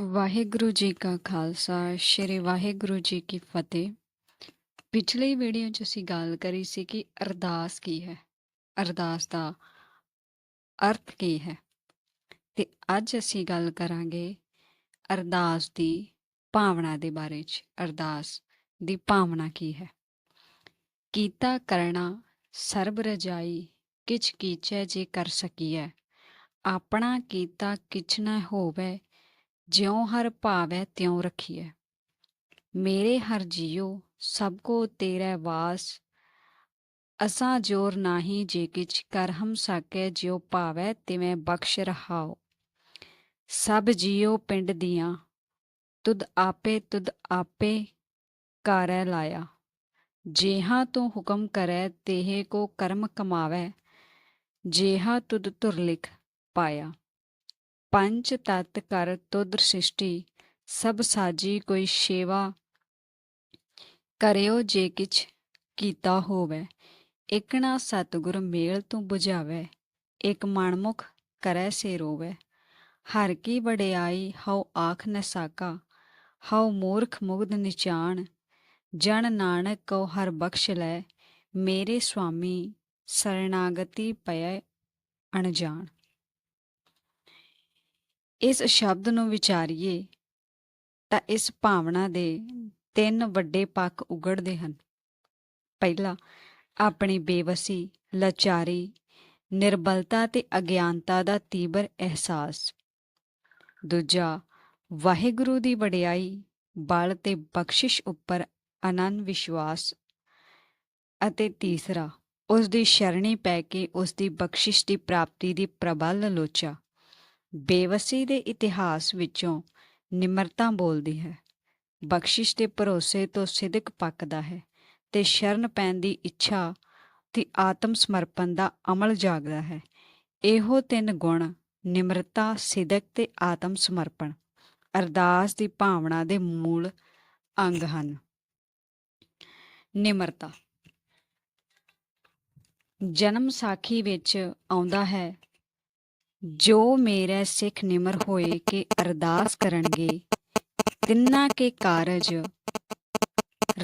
ਵਾਹਿਗੁਰੂ ਜੀ ਕਾ ਖਾਲਸਾ, ਸ੍ਰੀ ਵਾਹਿਗੁਰੂ ਜੀ ਕੀ ਫਤਿਹ। ਪਿਛਲੀ ਵੀਡੀਓ 'ਚ ਅਸੀਂ ਗੱਲ ਕਰੀ ਸੀ ਕਿ ਅਰਦਾਸ ਕੀ ਹੈ। ਅਰਦਾਸ ਦਾ ਅਰਥ ਕੀ ਹੈ? ਤੇ ਅੱਜ ਅਸੀਂ ਗੱਲ ਕਰਾਂਗੇ ਅਰਦਾਸ ਦੀ ਭਾਵਨਾ ਦੇ ਬਾਰੇ 'ਚ। ਅਰਦਾਸ ਦੀ ਭਾਵਨਾ ਕੀ ਹੈ? ਕੀਤਾ ਕਰਨਾ ਸਰਬ ਰਜਾਈ ਕਿਛ ਕੀਚੈ ਜੇ ਕਰ ਸਕੀਐ। ਆਪਣਾ ਕੀਤਾ ਕਿਛ ਨਾ ਹੋਵੇ ਜਿਉ ਹਰ ਭਾਵੈ ਤਿਉ ਰਖੀਐ। ਮੇਰੇ ਹਰ ਜੀਉ, ਸਭ ਕੋ ਤੇਰੇ ਵਾਸ। ਅਸਾਂ ਜੋਰ ਨਾਹੀ ਜੇ ਕਿਛ ਕਰ ਹਮ ਸਾਕੈ, ਜਿਉ ਭਾਵੈ ਤਿਵੇਂ ਬਖਸ਼ ਰਹਾਓ ਸਭ ਜੀਉ ਪਿੰਡ ਦੀਆਂ, ਤੁਧ ਆਪੇ ਤੁਧ ਆਪੇ ਕਰੈ ਲਾਇਆ। ਜੇਹਾ ਤੂੰ ਹੁਕਮ ਕਰੈ, ਤੇਹ ਕੋ ਕਰਮ ਕਮਾਵੈ। ਜੇਹਾ ਤੁਧ ਤੁਰ ਲਿਖ ਪਾਇਆ। ਪੰਜ ਤਤ ਕਰ ਤੁਧ ਸ੍ਰਿਸ਼ਟੀ, ਸਭ ਸਾਜੀ ਕੋਈ ਸੇਵਾ ਕਰਿਓ ਜੇ ਕਿਛ ਕੀਤਾ ਹੋਵੇ। ਇਕਣਾ ਸਤਿਗੁਰ ਮੇਲ ਤੂੰ 부ਝਾਵੇ ਇਕ ਮਨਮੁਖ ਕਰੈ ਸੇ ਰੋਵੇ। ਹਰ ਕੀ ਵਡਿਆਈ ਹਉ ਆਖ ਨ ਸਾਕਾ, ਹਉ ਮੂਰਖ ਮੁਗਧ ਨਿਚਾਨ ਜਨ ਨਾਨਕ ਕੋ ਹਰ ਬਖਸ਼ ਲੈ, ਮੇਰੇ ਸੁਆਮੀ ਸਰਣਾਗਤੀ ਪਏ ਅਣਜਾਣ। ਇਸ ਸ਼ਬਦ ਨੂੰ ਵਿਚਾਰੀਏ ਤਾਂ ਇਸ ਭਾਵਨਾ ਦੇ ਤਿੰਨ ਵੱਡੇ ਪੱਖ ਉਗੜਦੇ ਹਨ। ਪਹਿਲਾ, ਆਪਣੀ ਬੇਵਸੀ, ਲਾਚਾਰੀ, ਨਿਰਬਲਤਾ ਤੇ ਅਗਿਆਨਤਾ ਦਾ ਤੀਬਰ ਅਹਿਸਾਸ। ਦੂਜਾ, ਵਾਹਿਗੁਰੂ ਦੀ ਵਡਿਆਈ, ਬਲ ਤੇ ਬਖਸ਼ਿਸ਼ ਉੱਪਰ ਅਨੰਨ ਵਿਸ਼ਵਾਸ। ਅਤੇ ਤੀਸਰਾ ਉਸ ਦੀ ਸ਼ਰਣੀ ਪੈ ਕੇ ਉਸ ਦੀ ਬਖਸ਼ਿਸ਼ ਦੀ ਪ੍ਰਾਪਤੀ ਦੀ ਪ੍ਰਬਲ ਲੋਚਾ। ਬੇਵਸੀ ਦੇ ਇਤਿਹਾਸ ਵਿੱਚੋਂ ਨਿਮਰਤਾ ਬੋਲਦੀ ਹੈ। ਬਖਸ਼ਿਸ਼ ਦੇ ਭਰੋਸੇ ਤੋਂ ਸਿਦਕ ਪੱਕਦਾ ਹੈ ਤੇ ਸ਼ਰਨ ਪੈਣ ਦੀ ਇੱਛਾ ਤੇ ਆਤਮ ਸਮਰਪਣ ਦਾ ਅਮਲ ਜਾਗਦਾ ਹੈ। ਇਹੋ ਤਿੰਨ ਗੁਣ, ਨਿਮਰਤਾ, ਸਿਦਕ ਤੇ ਆਤਮ ਸਮਰਪਣ, ਅਰਦਾਸ ਦੀ ਭਾਵਨਾ ਦੇ ਮੂਲ ਅੰਗ ਹਨ। ਨਿਮਰਤਾ ਜਨਮ ਸਾਖੀ ਵਿੱਚ ਆਉਂਦਾ ਹੈ ਜੋ ਮੇਰੇ ਸਿੱਖ ਨਿਮਰ ਹੋਏ ਕਿ ਅਰਦਾਸ ਕਰਨਗੇ, ਤਿੰਨਾਂ ਕੇ ਕਾਰਜ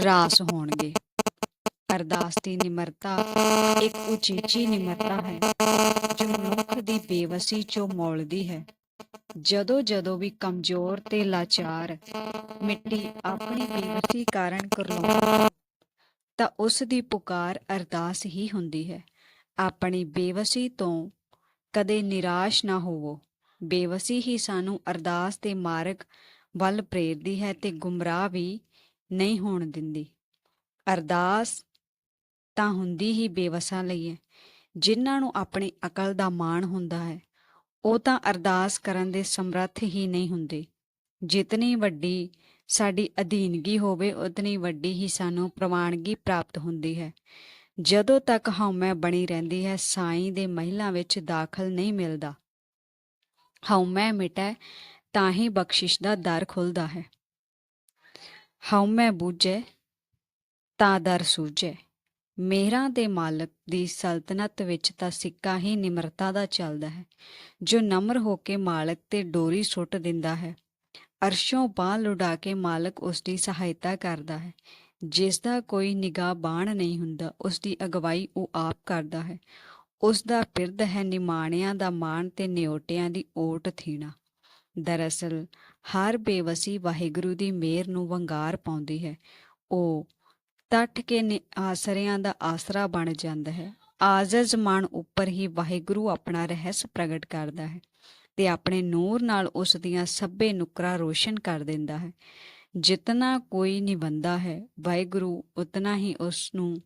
ਰਾਸ ਹੋਣਗੇ। ਅਰਦਾਸ ਦੀ ਨਿਮਰਤਾ ਇੱਕ ਉਚੀਚੀ ਨਿਮਰਤਾ ਹੈ, ਜੋ ਮਨੁੱਖ ਦੀ ਬੇਵਸੀ ਚੋਂ ਮੌਲਦੀ ਹੈ। ਜਦੋਂ ਜਦੋਂ ਵੀ ਕਮਜ਼ੋਰ ਤੇ ਲਾਚਾਰ ਮਿੱਟੀ ਆਪਣੀ ਬੇਵਸੀ ਕਾਰਨ ਕਰਲਾਉਂਦਾ ਤਾਂ ਉਸ ਦੀ ਪੁਕਾਰ ਅਰਦਾਸ ਹੀ ਹੁੰਦੀ ਹੈ। ਆਪਣੀ ਬੇਵਸੀ ਤੋਂ ਕਦੇ ਨਿਰਾਸ਼ ਨਾ ਹੋਵੋ। ਬੇਵਸੀ ਹੀ ਸਾਨੂੰ ਅਰਦਾਸ ਦੇ ਮਾਰਗ ਵੱਲ ਪ੍ਰੇਰਦੀ ਹੈ ਤੇ ਗੁੰਮਰਾਹ ਵੀ ਨਹੀਂ ਹੋਣ ਦਿੰਦੀ। ਅਰਦਾਸ ਤਾਂ ਹੁੰਦੀ ਹੀ ਬੇਵਸਾਂ ਲਈ ਹੈ। ਜਿਨ੍ਹਾਂ ਨੂੰ ਆਪਣੀ ਅਕਲ ਦਾ ਮਾਣ ਹੁੰਦਾ ਹੈ, ਉਹ ਤਾਂ ਅਰਦਾਸ ਕਰਨ ਦੇ ਸਮਰੱਥ ਹੀ ਨਹੀਂ ਹੁੰਦੇ। ਜਿਤਨੀ ਵੱਡੀ ਸਾਡੀ ਅਧੀਨਗੀ ਹੋਵੇ, ਉਤਨੀ ਵੱਡੀ ਹੀ ਸਾਨੂੰ ਪ੍ਰਵਾਨਗੀ ਪ੍ਰਾਪਤ ਹੁੰਦੀ ਹੈ। ਜਦੋਂ ਤੱਕ ਹਉਮੈ ਬਣੀ ਰਹਿੰਦੀ ਹੈ, ਸਾਈਂ ਦੇ ਮਹਿਲਾ ਵਿੱਚ ਦਾਖਲ ਨਹੀਂ ਮਿਲਦਾ। ਹਉਮੈ ਮਿਟੈ ਤਾਂ ਹੀ ਬਖਸ਼ਿਸ਼ ਦਾ ਦਰ ਖੁੱਲਦਾ ਹੈ। ਹਉਮੈ ਬੂਝੈ, ਤਾਂ ਦਰ ਸੂਝੈ। ਮੇਹਰਾਂ ਦੇ ਮਾਲਕ ਦੀ ਸਲਤਨਤ ਵਿੱਚ ਤਾਂ ਸਿੱਕਾ ਹੀ ਨਿਮਰਤਾ ਦਾ ਚੱਲਦਾ ਹੈ, ਜੋ ਨਮਰ ਹੋ ਕੇ ਮਾਲਕ ਤੇ ਡੋਰੀ ਸੁੱਟ ਦਿੰਦਾ ਹੈ। ਅਰਸ਼ੋਂ ਬਾਹ ਲੁਡਾ ਕੇ ਮਾਲਕ ਉਸ ਦੀ ਸਹਾਇਤਾ ਕਰਦਾ ਹੈ। ਜਿਸ ਦਾ ਕੋਈ ਨਿਗਾਹ ਬਾਣ ਨਹੀਂ ਹੁੰਦਾ ਉਸ ਦੀ ਅਗਵਾਈ ਉਹ ਆਪ ਕਰਦਾ ਹੈ। ਉਸ ਦਾ ਪਿਰਦ ਹੈ ਨਿਮਾਣਿਆਂ ਦਾ ਮਾਣ ਤੇ ਨਿਉਟਿਆਂ ਦੀ ਓਟ ਥੀਣਾ। ਦਰਅਸਲ, ਹਰ ਬੇਵਸੀ ਵਾਹਿਗੁਰੂ ਦੀ ਮਿਹਰ ਨੂੰ ਵੰਗਾਰ ਪਾਉਂਦੀ ਹੈ। ਉਹ ਤੱਟ ਕੇ ਨਿ- ਆਸਰਿਆਂ ਦਾ ਆਸਰਾ ਬਣ ਜਾਂਦਾ ਹੈ। ਆਜ਼ਜ਼ ਮਨ ਉੱਪਰ ਹੀ ਵਾਹਿਗੁਰੂ ਆਪਣਾ ਰਹਿਸ ਪ੍ਰਗਟ ਕਰਦਾ ਹੈ ਤੇ ਆਪਣੇ ਨੂਰ ਨਾਲ ਉਸ ਦੀਆਂ ਸਭੇ ਨੁਕਰਾਂ ਰੋਸ਼ਨ ਕਰ ਦਿੰਦਾ ਹੈ। ਜਿਤਨਾ ਕੋਈ ਨਿਬੰਦਾ ਹੈ, ਵਾਹਿਗੁਰੂ ਉਤਨਾ ਹੀ ਉਸ ਨੂੰ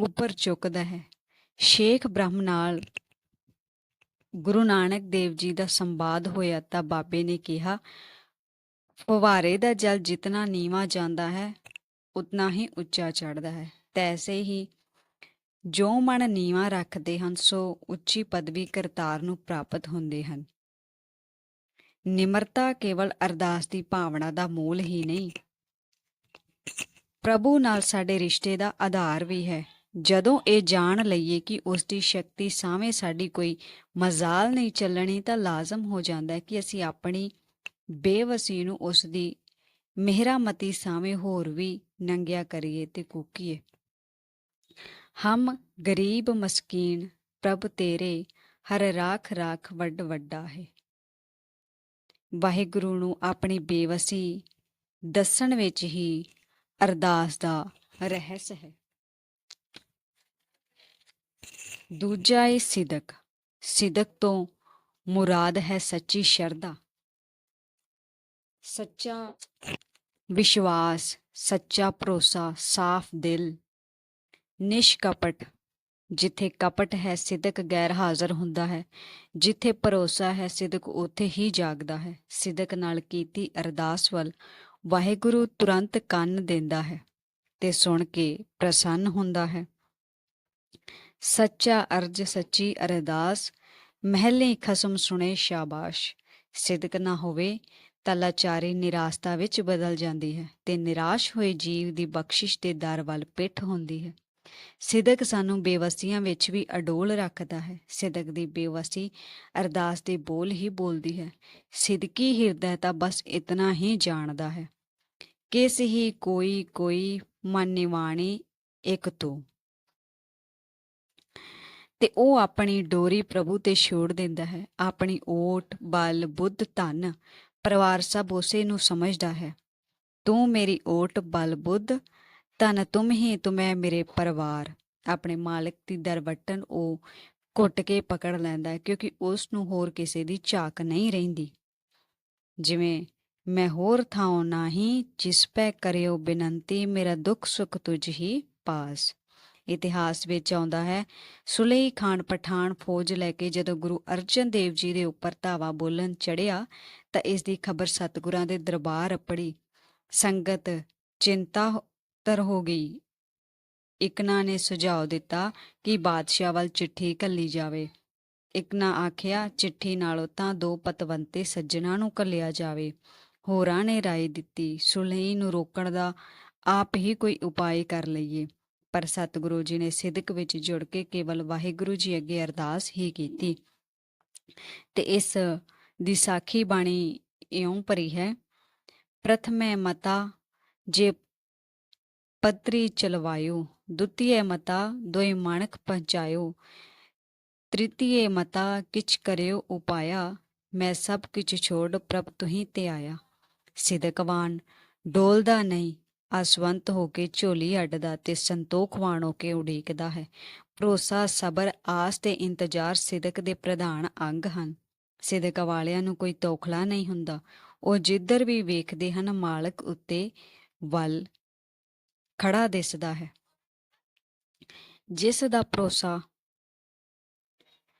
ਉੱਪਰ ਚੁੱਕਦਾ ਹੈ। ਸ਼ੇਖ ਬ੍ਰਹਮ ਨਾਲ ਗੁਰੂ ਨਾਨਕ ਦੇਵ ਜੀ ਦਾ ਸੰਵਾਦ ਹੋਇਆ ਤਾਂ ਬਾਬੇ ਨੇ ਕਿਹਾ ਫੁਵਾਰੇ ਦਾ ਜਲ ਜਿਤਨਾ ਨੀਵਾ ਜਾਂਦਾ ਹੈ, ਉਤਨਾ ਹੀ ਉੱਚਾ ਚੜਦਾ ਹੈ। ਤੈਸੇ ਹੀ ਜੋ ਮਨ ਨੀਵਾ ਰੱਖਦੇ ਹਨ, ਸੋ ਉੱਚੀ ਪਦਵੀ ਕਰਤਾਰ ਨੂੰ ਪ੍ਰਾਪਤ ਹੁੰਦੇ ਹਨ। ਨਿਮਰਤਾ ਕੇਵਲ ਅਰਦਾਸ ਦੀ ਭਾਵਨਾ ਦਾ ਮੂਲ ਹੀ ਨਹੀਂ। ਪ੍ਰਭੂ ਨਾਲ ਸਾਡੇ ਰਿਸ਼ਤੇ ਦਾ ਆਧਾਰ ਵੀ ਹੈ। ਜਦੋਂ ਇਹ ਜਾਣ ਲਈਏ ਕਿ ਉਸ ਦੀ ਸ਼ਕਤੀ ਸਾਵੇਂ ਸਾਡੀ ਕੋਈ ਮਜ਼ਾਲ ਨਹੀਂ ਚੱਲਣੀ ਤਾਂ ਲਾਜ਼ਮ ਹੋ ਜਾਂਦਾ ਹੈ ਕਿ ਅਸੀਂ ਆਪਣੀ ਬੇਵਸੀ ਨੂੰ ਉਸ ਦੀ ਮਿਹਰਾਮਤੀ ਸਾਵੇਂ ਹੋਰ ਵੀ ਨੰਗਿਆ ਕਰੀਏ ਤੇ ਕੂਕੀਏ। ਹਮ ਗਰੀਬ ਮਸਕੀਨ, ਪ੍ਰਭ ਤੇਰੇ ਹਰ ਰਾਖ ਰਾਖ ਵੱਡ ਵੱਡਾ ਹੈ। ਵਾਹਿਗੁਰੂ ਨੂੰ ਆਪਣੀ ਬੇਵਸੀ ਦੱਸਣ ਵਿੱਚ ਹੀ ਅਰਦਾਸ ਦਾ ਰਹੱਸ ਹੈ। ਦੂਜਾ ਹੈ ਸਿਦਕ। ਸਿਦਕ ਤੋਂ ਮੁਰਾਦ ਹੈ ਸੱਚੀ ਸ਼ਰਧਾ। ਸੱਚਾ ਵਿਸ਼ਵਾਸ, ਸੱਚਾ ਭਰੋਸਾ, ਸਾਫ਼ ਦਿਲ, ਨਿਸ਼ਕਪਟ ਜਿੱਥੇ ਕਪਟ ਹੈ ਸਿਦਕ ਗੈਰ ਹਾਜ਼ਰ ਹੁੰਦਾ ਹੈ, ਜਿੱਥੇ ਭਰੋਸਾ ਹੈ ਸਿਦਕ ਉੱਥੇ ਹੀ ਜਾਗਦਾ ਹੈ। ਸਿਦਕ ਨਾਲ ਕੀਤੀ ਅਰਦਾਸ ਵੱਲ ਵਾਹਿਗੁਰੂ ਤੁਰੰਤ ਕੰਨ ਦਿੰਦਾ ਹੈ ਤੇ ਸੁਣ ਕੇ ਪ੍ਰਸੰਨ ਹੁੰਦਾ ਹੈ। ਸੱਚਾ ਅਰਜ, ਸੱਚੀ ਅਰਦਾਸ, ਮਹਿਲੇ ਖਸਮ ਸੁਣੇ ਸ਼ਾਬਾਸ਼। ਸਿਦਕ ਨਾ ਹੋਵੇ ਤਾਂ ਲਾਚਾਰੀ ਨਿਰਾਸਤਾ ਵਿੱਚ ਬਦਲ ਜਾਂਦੀ ਹੈ ਤੇ ਨਿਰਾਸ਼ ਹੋਏ ਜੀਵ ਦੀ ਬਖਸ਼ਿਸ਼ ਦੇ ਦਰ ਵੱਲ ਪਿੱਠ ਹੁੰਦੀ ਹੈ। ਸਿਦਕ ਸਾਨੂੰ ਬੇਵਸੀਆਂ ਵਿੱਚ ਵੀ ਅਡੋਲ ਰੱਖਦਾ ਹੈ। ਸਿਦਕ ਦੀ ਬੇਵਸੀ ਅਰਦਾਸ ਦੇ ਬੋਲ ਹੀ ਬੋਲਦੀ ਹੈ। ਸਿਦਕੀ ਹਿਰਦਾ ਤਾਂ ਬਸ ਇਤਨਾ ਹੀ ਜਾਣਦਾ ਹੈ ਕਿਸ ਹੀ ਕੋਈ ਕੋਈ ਮਨ ਨਿਵਾਣੀ ਇੱਕ ਤੂੰ। ਤੇ ਉਹ ਆਪਣੀ ਡੋਰੀ ਪ੍ਰਭੂ ਤੇ ਛੋੜ ਦਿੰਦਾ ਹੈ। ਆਪਣੀ ਓਟ, ਬਲ, ਬੁੱਧ, ਧਨ ਪਰਿਵਾਰ ਸਭ ਉਸੇ ਨੂੰ ਸਮਝਦਾ ਹੈ। ਤੂੰ ਮੇਰੀ ਓਟ, ਬਲ, ਬੁੱਧ ਧਨ ਤੁਮ ਹੀ ਤੁਮੈ ਮੇਰੇ ਪਰਿਵਾਰ। ਆਪਣੇ ਮਾਲਕ ਦੀ ਦਰਵਟਨ ਉਹ ਘੁੱਟ ਕੇ ਪਕੜ ਲੈਂਦਾ ਹੈ, ਕਿਉਂਕਿ ਉਸ ਨੂੰ ਹੋਰ ਕਿਸੇ ਦੀ ਝਾਕ ਨਹੀਂ ਰਹਿੰਦੀ। ਜਿਵੇਂ, ਮੈਂ ਹੋਰ ਥਾਉ ਨਾਹੀ ਜਿਸ ਪੈ ਕਰਿਓ ਬੇਨੰਤੀ, ਮੇਰਾ ਦੁੱਖ ਸੁਖ ਤੁਝ ਹੀ ਪਾਸ। ਇਤਿਹਾਸ ਵਿੱਚ ਆਉਂਦਾ ਹੈ ਸੁਲੇਹੀ ਖਾਨ ਪਠਾਨ ਫੌਜ ਲੈ ਕੇ ਜਦੋਂ ਗੁਰੂ ਅਰਜਨ ਦੇਵ ਜੀ ਦੇ ਉੱਪਰ ਧਾਵਾ ਬੋਲਣ ਚੜਿਆ ਤਾਂ ਇਸ ਦੀ ਖਬਰ ਸਤਿਗੁਰਾਂ ਦੇ ਦਰਬਾਰ ਅਪੜੀ। ਸੰਗਤ ਚਿੰਤਾ ਤਰ ਹੋ ਗਈ। ਇਕਨਾ ਨੇ ਸੁਝਾਅ ਦਿੱਤਾ ਕਿ ਬਾਦਸ਼ਾਹ ਵੱਲ ਚਿੱਠੀ ਘੱਲੀ ਜਾਵੇ। ਇਕਨਾ ਆਖਿਆ, ਚਿੱਠੀ ਨਾਲੋਂ ਤਾਂ ਦੋ ਪਤਵੰਤੇ ਸੱਜਣਾ ਨੂੰ ਘੱਲਿਆ ਜਾਵੇ। ਹੋਰਾਂ ਨੇ ਰਾਏ ਦਿੱਤੀ, ਸੁਲੇਹੀ ਨੂੰ ਰੋਕਣ ਦਾ ਆਪ ਹੀ ਕੋਈ ਉਪਾਅ ਕਰ ਲਈਏ। ਪਰ ਸਤਿਗੁਰੂ ਜੀ ਨੇ ਸਿਦਕ ਵਿੱਚ ਜੁੜ ਕੇ ਕੇਵਲ ਵਾਹਿਗੁਰੂ ਜੀ ਅੱਗੇ ਅਰਦਾਸ ਹੀ ਕੀਤੀ। ਤੇ ਇਸ ਦੀ ਸਾਖੀ ਬਾਣੀ ਇਉਂ ਭਰੀ ਹੈ, ਪ੍ਰਥਮੇ ਮਤਾ ਜੇ ਪਤਰੀ ਚਲਵਾਇਓ। ਦੁਤੀਏ ਮਤਾ ਦੋਇ ਮਾਣਕ ਪਹੁੰਚਾਇਓ। ਤ੍ਰਿਤੀਏ ਮਤਾ ਕਿਛ ਕਰਿਓ ਉਪਾਇਆ। ਮੈਂ ਸਭ ਕਿਛ ਛੋੜ ਪ੍ਰਭ ਤੁਹੀ ਤੇ ਆਇਆ। ਸਿਦਕਵਾਨ ਡੋਲਦਾ ਨਹੀਂ। ਆਸਵੰਤ ਹੋ ਕੇ ਝੋਲੀ ਅੱਡਦਾ ਤੇ ਸੰਤੋਖਵਾਨ ਹੋ ਕੇ ਉਡੀਕਦਾ ਹੈ। ਭਰੋਸਾ, ਸਬਰ, ਆਸ ਤੇ ਇੰਤਜ਼ਾਰ ਸਿਦਕ ਦੇ ਪ੍ਰਧਾਨ ਅੰਗ ਹਨ। ਸਿਦਕ ਵਾਲਿਆਂ ਨੂੰ ਕੋਈ ਤੋਖਲਾ ਨਹੀਂ ਹੁੰਦਾ। ਉਹ ਜਿੱਧਰ ਵੀ ਵੇਖਦੇ ਹਨ ਮਾਲਕ ਉੱਤੇ ਵੱਲ। ਖੜਾ ਦਿਸਦਾ ਹੈ। ਜਿਸ ਦਾ ਭਰੋਸਾ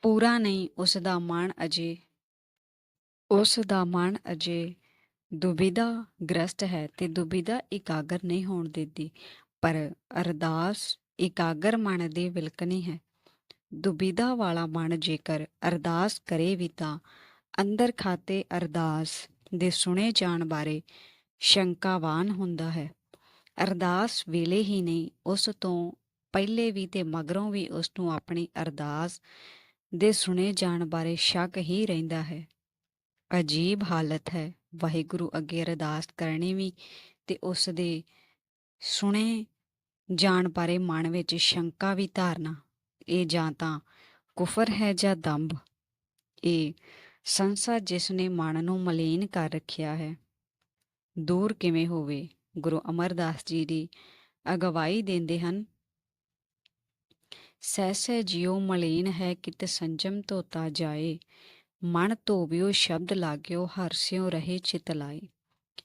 ਪੂਰਾ ਨਹੀਂ, ਉਸ ਦਾ ਮਨ ਅਜੇ, ਉਸ ਦਾ ਮਨ ਅਜੇ ਦੁਬਿਧਾ ਗ੍ਰਸਤ ਹੈ ਤੇ ਦੁਬਿਧਾ ਇਕਾਗਰ ਨਹੀਂ ਹੋਣ ਦਿੰਦੀ, ਪਰ ਅਰਦਾਸ ਇਕਾਗਰ ਮਨ ਦੀ ਵਿਲਕਣੀ ਹੈ। ਦੁਬਿਧਾ ਵਾਲਾ ਮਨ ਜੇਕਰ ਅਰਦਾਸ ਕਰੇ ਵੀ ਤਾਂ ਅੰਦਰ ਖਾਤੇ ਅਰਦਾਸ ਦੇ ਸੁਣੇ ਜਾਣ ਬਾਰੇ ਸ਼ੰਕਾਵਾਨ ਹੁੰਦਾ ਹੈ। ਅਰਦਾਸ ਵੇਲੇ ਹੀ ਨਹੀਂ, ਉਸ ਤੋਂ ਪਹਿਲੇ ਵੀ ਤੇ ਮਗਰੋਂ ਵੀ ਉਸ ਨੂੰ ਆਪਣੀ ਅਰਦਾਸ ਦੇ ਸੁਣੇ ਜਾਣ ਬਾਰੇ ਸ਼ੱਕ ਹੀ ਰਹਿੰਦਾ ਹੈ। ਅਜੀਬ ਹਾਲਤ ਹੈ, ਵਾਹਿਗੁਰੂ ਅੱਗੇ ਅਰਦਾਸ ਕਰਨੀ ਵੀ ਤੇ ਉਸ ਦੇ ਸੁਣੇ ਜਾਣ ਬਾਰੇ ਮਨ ਵਿੱਚ ਸ਼ੰਕਾ ਵੀ ਧਾਰਨਾ, ਇਹ ਜਾਂ ਤਾਂ ਕੁਫਰ ਹੈ ਜਾਂ ਦੰਭ, ਇਹ ਸੰਸਾਰ ਜਿਸ ਨੇ ਮਨ ਨੂੰ ਮਲੀਨ ਕਰ ਰੱਖਿਆ ਹੈ, ਦੂਰ ਕਿਵੇਂ ਹੋਵੇ? ਗੁਰੂ ਅਮਰਦਾਸ ਜੀ ਦੀ ਅਗਵਾਈ ਦਿੰਦੇ ਹਨ। ਸਹਿਸੈ ਜਿਉ ਮਲੀਨ ਹੈ ਕਿਤ ਸੰਜਮ ਧੋਤਾ ਜਾਏ। ਮਨ ਧੋਵਿਓ ਸ਼ਬਦ ਲਾਗਿਓ ਹਰਸਿਓ ਰਹੇ ਚਿਤ ਲਾਏ।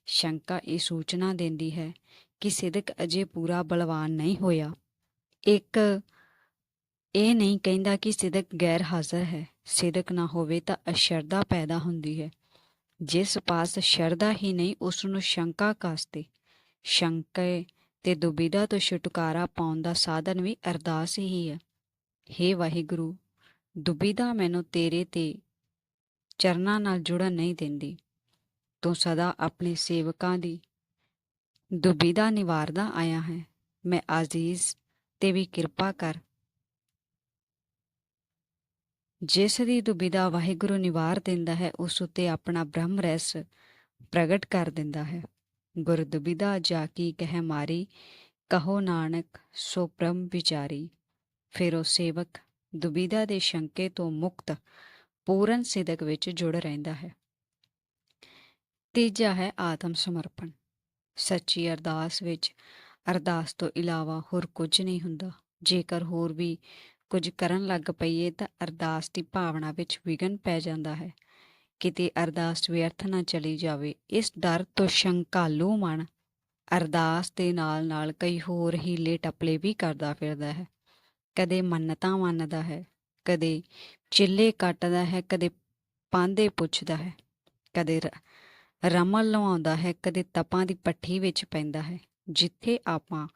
ਸ਼ੰਕਾ ਇਹ ਸੂਚਨਾ ਦਿੰਦੀ ਹੈ ਕਿ ਸਿਦਕ ਅਜੇ ਪੂਰਾ ਬਲਵਾਨ ਨਹੀਂ ਹੋਇਆ। ਇੱਕ ਇਹ ਨਹੀਂ ਕਹਿੰਦਾ ਕਿ ਸਿਦਕ ਗੈਰ ਹਾਜ਼ਰ ਹੈ। ਸਿਦਕ ਨਾ ਹੋਵੇ ਤਾਂ ਅਸ਼ਰਧਾ ਪੈਦਾ ਹੁੰਦੀ ਹੈ। ਜਿਸ ਪਾਸ ਸ਼ਰਧਾ ਹੀ ਨਹੀਂ, ਉਸ ਨੂੰ ਸ਼ੰਕਾ ਕਾਸਤੇ। ਸ਼ੰਕੇ ਤੇ ਦੁਬਿਧਾ ਤੋਂ ਛੁਟਕਾਰਾ ਪਾਉਣ ਦਾ ਸਾਧਨ ਵੀ ਅਰਦਾਸ ਹੀ ਹੈ। हे ਵਾਹਿਗੁਰੂ, ਦੁਬਿਧਾ ਮੈਨੂੰ ਤੇਰੇ ਤੇ ਚਰਨਾਂ ਨਾਲ ਜੁੜਨ ਨਹੀਂ ਦਿੰਦੀ। ਤੂੰ ਸਦਾ ਆਪਣੇ ਸੇਵਕਾਂ ਦੀ ਦੁਬਿਧਾ ਨਿਵਾਰਦਾ ਆਇਆ ਹੈ। ਮੈਂ ਆਜ਼ੀਜ਼ ਤੇ ਵੀ ਕਿਰਪਾ ਕਰ। ਜਿਸ ਦੀ ਦੁਬਿਧਾ ਵਾਹਿਗੁਰੂ ਨਿਵਾਰ ਦਿੰਦਾ ਹੈ, ਉਸ ਉਤੇ ਆਪਣਾ ਬ੍ਰਹਮ ਰਸ ਪ੍ਰਗਟ ਕਰ ਦਿੰਦਾ ਹੈ। ਗੁਰ ਦੁਬਿਧਾ ਜਾ ਕੀ ਕਹਿ ਮਾਰੀ, ਕਹੋ ਨਾਨਕ ਸੋ ਪ੍ਰਮ ਵਿਚਾਰੀ। ਫਿਰ ਉਹ ਸੇਵਕ ਦੁਬਿਧਾ ਦੇ ਸ਼ੰਕੇ ਤੋਂ ਮੁਕਤ ਪੂਰਨ ਸਿਦਕ ਵਿੱਚ ਜੁੜ ਰਹਿੰਦਾ ਹੈ। ਤੀਜਾ ਹੈ ਆਤਮ ਸਮਰਪਣ। ਸੱਚੀ ਅਰਦਾਸ ਵਿੱਚ, ਅਰਦਾਸ ਤੋਂ ਇਲਾਵਾ ਹੋਰ ਕੁਝ ਨਹੀਂ ਹੁੰਦਾ। ਜੇਕਰ ਹੋਰ ਵੀ ਕੁਝ ਕਰਨ ਲੱਗ ਪਈਏ ਤਾਂ ਅਰਦਾਸ ਦੀ ਭਾਵਨਾ ਵਿੱਚ ਵਿਗਨ ਪੈ ਜਾਂਦਾ ਹੈ। ਕਿਤੇ ਅਰਦਾਸ ਵਿਅਰਥ ਨਾ ਚਲੀ ਜਾਵੇ। ਇਸ ਡਰ ਤੋਂ ਸ਼ੰਕਾਲੂ ਮਨ ਅਰਦਾਸ ਦੇ ਨਾਲ-ਨਾਲ ਕਈ ਹੋਰ ਹੀਲੇ ਟਪਲੇ ਵੀ ਕਰਦਾ ਫਿਰਦਾ ਹੈ। ਕਦੇ ਮੰਨਤਾਂ ਮੰਨਦਾ ਹੈ, ਕਦੇ ਚਿੱਲੇ ਕੱਟਦਾ ਹੈ, ਕਦੇ ਪਾਂਦੇ ਪੁੱਛਦਾ ਹੈ, ਕਦੇ ਰ- ਰਮਲ ਲਵਾਉਂਦਾ ਹੈ, ਕਦੇ ਤਪਾਂ ਦੀ ਪੱਠੀ ਵਿੱਚ ਪੈਂਦਾ ਹੈ। ਜਿੱਥੇ ਆਪਾਂ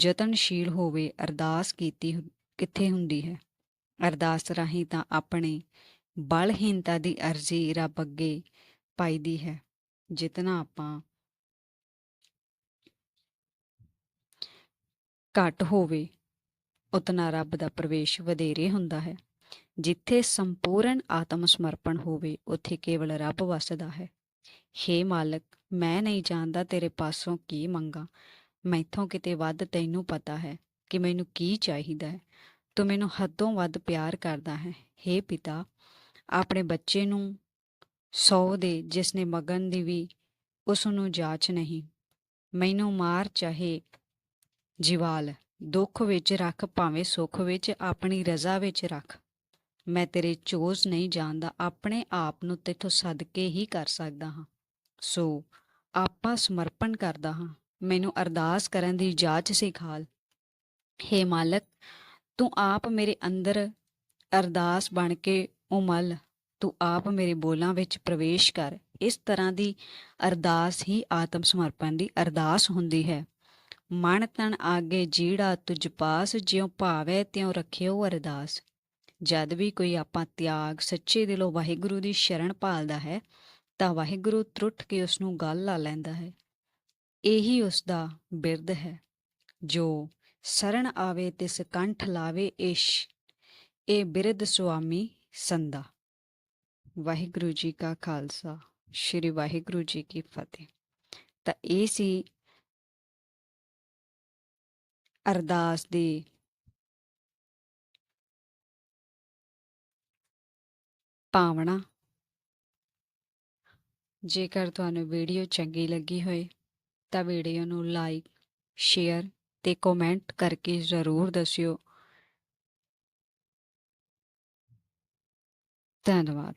ਯਤਨਸ਼ੀਲ ਹੋਵੇ ਅਰਦਾਸ ਕੀਤੀ ਕਿੱਥੇ ਹੁੰਦੀ ਹੈ। ਅਰਦਾਸ ਰਾਹੀਂ ਤਾਂ ਆਪਣੇ ਬਲਹੀਨਤਾ ਦੀ ਅਰਜ਼ੀ ਰੱਬ ਅੱਗੇ ਪਾਈਦੀ ਹੈ, ਜਿਤਨਾ ਆਪਾਂ ਘੱਟ ਹੋਵੇ, ਉਤਨਾ ਰੱਬ ਦਾ ਪ੍ਰਵੇਸ਼ ਵਧੇਰੇ ਹੁੰਦਾ ਹੈ। ਜਿੱਥੇ ਸੰਪੂਰਨ ਆਤਮ ਸਮਰਪਣ ਹੋਵੇ, ਉੱਥੇ ਕੇਵਲ ਰੱਬ ਵਸਦਾ ਹੈ। ਹੇ ਮਾਲਕ, ਮੈਂ ਨਹੀਂ ਜਾਣਦਾ ਤੇਰੇ ਪਾਸੋਂ ਕੀ ਮੰਗਾ। ਮੈਥੋਂ ਕਿਤੇ ਵੱਧ ਤੈਨੂੰ ਪਤਾ ਹੈ ਕਿ ਮੈਨੂੰ ਕੀ ਚਾਹੀਦਾ ਹੈ। ਤੂੰ ਮੈਨੂੰ ਹੱਦੋਂ ਵੱਧ ਪਿਆਰ ਕਰਦਾ ਹੈ। ਹੇ ਪਿਤਾ ਆਪਣੇ ਬੱਚੇ ਨੂੰ ਸੌ ਦੇ, ਜਿਸ ਨੇ ਮਗਨ ਦੀ ਵੀ ਉਸ ਨੂੰ ਜਾਚ ਨਹੀਂ। ਮੈਨੂੰ ਮਾਰ ਚਾਹੇ ਜਿਵਾਲ, ਦੁੱਖ ਵਿੱਚ ਰੱਖ ਭਾਵੇਂ ਸੁੱਖ ਵਿੱਚ, ਆਪਣੀ ਰਜ਼ਾ ਵਿੱਚ ਰੱਖ। ਮੈਂ ਤੇਰੇ ਚੋਜ਼ ਨਹੀਂ ਜਾਣਦਾ, ਆਪਣੇ ਆਪ ਨੂੰ ਤੇਥੋਂ ਸਦਕੇ ਹੀ ਕਰ ਸਕਦਾ ਹਾਂ। ਸੋ, ਆਪਾ ਸਮਰਪਣ ਕਰਦਾ ਹਾਂ। ਮੈਨੂੰ ਅਰਦਾਸ ਕਰਨ ਦੀ ਜਾਚ ਸਿਖਾਲ ਹੇ ਮਾਲਕ, ਤੂੰ ਆਪ ਮੇਰੇ ਅੰਦਰ ਅਰਦਾਸ ਬਣ ਕੇ ਉਹ ਉਮਲ, ਤੂੰ ਆਪ ਮੇਰੇ ਬੋਲਾਂ ਵਿੱਚ ਪ੍ਰਵੇਸ਼ ਕਰ। ਇਸ ਤਰ੍ਹਾਂ ਦੀ ਅਰਦਾਸ ਹੀ ਆਤਮ ਸਮਰਪਣ ਦੀ ਅਰਦਾਸ ਹੁੰਦੀ ਹੈ। ਮਨ ਤਨ ਆਗੇ ਜੀੜਾ ਤੁਝ ਪਾਸ, ਜਿਉ ਭਾਵੈ ਤਿਉ ਰੱਖਿਓ ਅਰਦਾਸ। ਜਦ ਵੀ ਕੋਈ ਆਪਾਂ ਤਿਆਗ ਸੱਚੇ ਦਿਲੋਂ ਵਾਹਿਗੁਰੂ ਦੀ ਸ਼ਰਨ ਭਾਲਦਾ ਹੈ, ਤਾਂ ਵਾਹਿਗੁਰੂ ਤਰੁੱਠ ਕੇ ਉਸ ਨੂੰ ਗੱਲ ਲਾ ਲੈਂਦਾ ਹੈ। ਇਹੀ ਉਸ ਦਾ ਬਿਰਧ ਹੈ। ਜੋ ਸਰਣ ਆਵੇ ਤਿਸ ਕੰਠ ਲਾਵੇ ਇਸ਼ ਇਹ ਬਿਰਧ ਸੁਆਮੀ ਸੰਦਾ ਵਾਹਿਗੁਰੂ ਜੀ ਕਾ ਖਾਲਸਾ, ਸ੍ਰੀ ਵਾਹਿਗੁਰੂ ਜੀ ਕੀ ਫਤਿਹ। ਤਾਂ ਇਹ ਸੀ ਅਰਦਾਸ ਦੀ ਭਾਵਨਾ। ਜੇਕਰ ਤੁਹਾਨੂੰ ਵੀਡੀਓ ਚੰਗੀ ਲੱਗੀ ਹੋਏ, ਤਾਂ ਵੀਡੀਓ ਨੂੰ ਲਾਈਕ, ਸ਼ੇਅਰ ਤੇ ਕਮੈਂਟ ਕਰਕੇ ਜ਼ਰੂਰ ਦੱਸਿਓ। ਧੰਨਵਾਦ